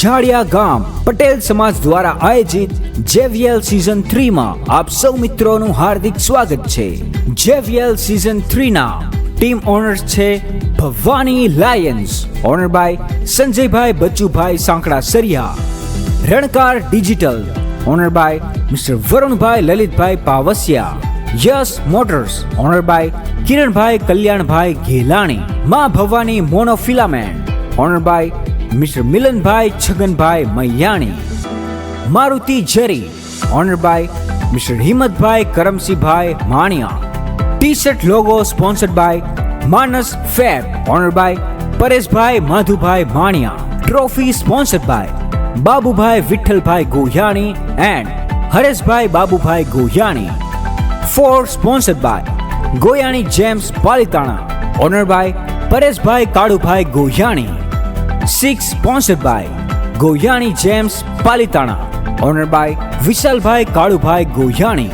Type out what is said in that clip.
જાડિયા ગામ પટેલ સમાજ દ્વારા આયોજિત જેવીએલ સીઝન થ્રીમાં આપ સૌ મિત્રોનું હાર્દિક સ્વાગત છે જેવીએલ સીઝન થ્રીના ટીમ ઓનર્સ છે Bhavani lions owner by Sanjaybhai Bachchubhai Sankda Sariya Rankar digital owner by mister Varunbhai Lalitbhai Pavasiya yes motors owner by Kiranbhai Kalyanbhai Ghelani Maa Bhavani monofilament owner by Mr. Milanbhai Chaganbhai Mayani, Maruti Jerry, honored by Mr. Himatbhai Karamsibhai Mania. T-shirt logo sponsored by Manas Fab, honored by Pareshbhai Madhubhai Mania. Trophy sponsored by Babubhai Vittalbhai Goyani and Hareshbhai Babubhai Goyani. 4 sponsored by Goyani James Palitana, honored by Pareshbhai Kadubhai Goyani. 6 sponsored by Goyani James Palitana, honored by Vishalbhai Kalubhai Goyani.